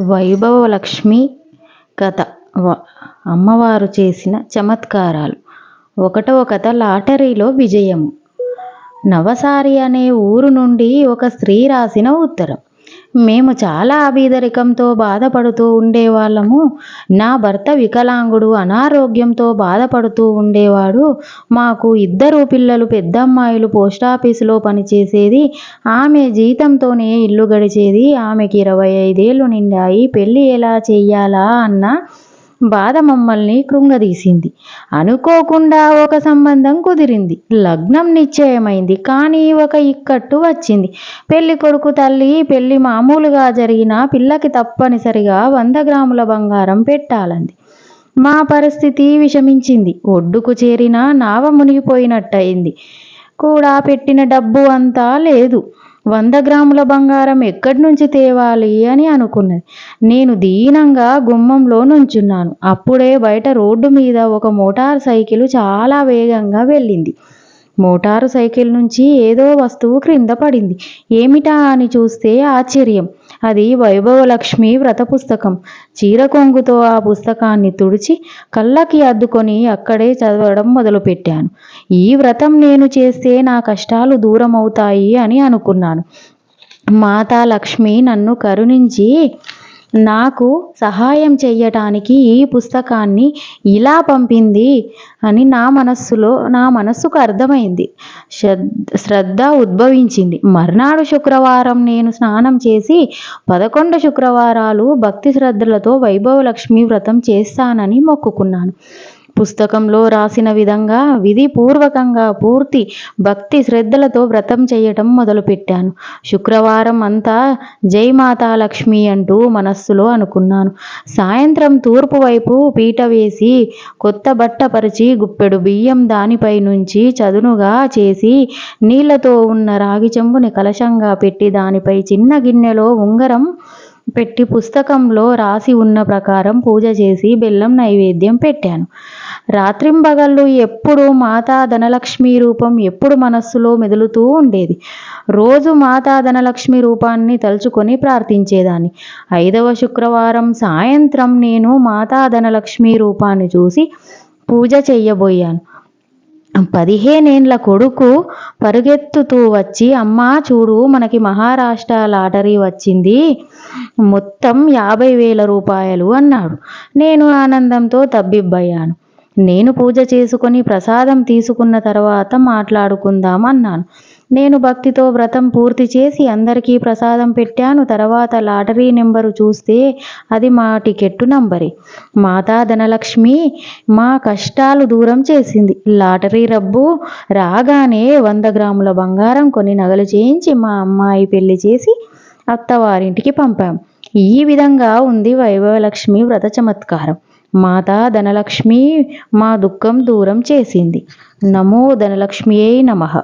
వైభవలక్ష్మి కథ. అమ్మవారు చేసిన చమత్కారాలు. ఒకటవ కథ లాటరీలో విజయము. నవసారి అనే ఊరు నుండి ఒక స్త్రీ రాసిన ఉత్తరం. మేము చాలా అబీదరికంతో బాధపడుతూ ఉండేవాళ్ళము. నా భర్త వికలాంగుడు అనారోగ్యంతో బాధపడుతూ ఉండేవాడు. మాకు ఇద్దరు పిల్లలు పెద్దమ్మాయిలు పోస్టాఫీసులో పనిచేసేది. ఆమె జీతంతోనే ఇల్లు గడిచేది. ఆమెకి ఇరవై ఐదేళ్ళు నిండాయి. పెళ్ళి ఎలా చెయ్యాలా అన్న బాధ మమ్మల్ని కృంగదీసింది. అనుకోకుండా ఒక సంబంధం కుదిరింది. లగ్నం నిశ్చయమైంది. కానీ ఒక ఇక్కట్టు వచ్చింది. పెళ్ళి కొడుకు తల్లి పెళ్ళి మామూలుగా జరిగిన పిల్లకి తప్పనిసరిగా వంద గ్రాముల బంగారం పెట్టాలంది. మా పరిస్థితి విషమించింది. ఒడ్డుకు చేరిన నావ మునిగిపోయినట్టయింది. కూడా పెట్టిన డబ్బు అంతా లేదు. వంద గ్రాముల బంగారం ఎక్కడి నుంచి తేవాలి అని అనుకున్నది. నేను దీనంగా గుమ్మంలో నుంచున్నాను. అప్పుడే బయట రోడ్డు మీద ఒక మోటార్ సైకిల్ చాలా వేగంగా వెళ్ళింది. మోటారు సైకిల్ నుంచి ఏదో వస్తువు క్రింద పడింది. ఏమిటా అని చూస్తే ఆశ్చర్యం. అది వైభవలక్ష్మి వ్రత పుస్తకం. చీర కొంగుతో ఆ పుస్తకాన్ని తుడిచి కళ్ళకి అద్దుకొని అక్కడే చదవడం మొదలుపెట్టాను. ఈ వ్రతం నేను చేస్తే నా కష్టాలు దూరం అవుతాయి అని అనుకున్నాను. మాతా లక్ష్మి నన్ను కరుణించి నాకు సహాయం చెయ్యటానికి ఈ పుస్తకాన్ని ఇలా పంపింది అని నా మనస్సులో నా మనస్సుకు అర్థమైంది. శ్రద్ధ ఉద్భవించింది. మర్నాడు శుక్రవారం నేను స్నానం చేసి పదకొండు శుక్రవారాలు భక్తి శ్రద్ధలతో వైభవలక్ష్మి వ్రతం చేస్తానని మొక్కుకున్నాను. పుస్తకంలో రాసిన విధంగా విధిపూర్వకంగా పూర్తి భక్తి శ్రద్ధలతో వ్రతం చేయటం మొదలుపెట్టాను. శుక్రవారం అంతా జై మాతా లక్ష్మి అంటూ మనస్సులో అనుకున్నాను. సాయంత్రం తూర్పు వైపు పీట వేసి కొత్త బట్ట పరిచి గుప్పెడు బియ్యం దానిపై నుంచి చదునుగా చేసి నీళ్ళతో ఉన్న రాగి చెంబుని కలశంగా పెట్టి దానిపై చిన్న గిన్నెలో ఉంగరం పెట్టి పుస్తకంలో రాసి ఉన్న ప్రకారం పూజ చేసి బెల్లం నైవేద్యం పెట్టాను. రాత్రింబగళ్ళు ఎప్పుడు మాతా ధనలక్ష్మి రూపం ఎప్పుడు మనస్సులో మెదులుతూ ఉండేది. రోజు మాతా ధనలక్ష్మి రూపాన్ని తలుచుకొని ప్రార్థించేదాన్ని. ఐదవ శుక్రవారం సాయంత్రం నేను మాతా ధనలక్ష్మి రూపాన్ని చూసి పూజ చెయ్యబోయాను పదిహేనేండ్ల కొడుకు పరుగెత్తుతూ వచ్చి అమ్మా చూడు మనకి మహారాష్ట్ర లాటరీ వచ్చింది. మొత్తం యాభై వేల రూపాయలు అన్నాడు. నేను ఆనందంతో తబ్బిబ్బయ్యాను. నేను పూజ చేసుకొని ప్రసాదం తీసుకున్న తర్వాత మాట్లాడుకుందాం అన్నాను. నేను భక్తితో వ్రతం పూర్తి చేసి అందరికీ ప్రసాదం పెట్టాను. తర్వాత లాటరీ నెంబరు చూస్తే అది మా టికెట్టు నంబరే. మాతా ధనలక్ష్మి మా కష్టాలు దూరం చేసింది. లాటరీ రబ్బు రాగానే వంద గ్రాముల బంగారం కొన్ని నగలు చేయించి మా అమ్మాయి పెళ్ళి చేసి అత్తవారింటికి పంపాం. ఈ విధంగా ఉంది వైభవలక్ష్మి వ్రత చమత్కారం. మాతా ధనలక్ష్మి మా దుఃఖం దూరం చేసింది. నమో ధనలక్ష్మియే నమ.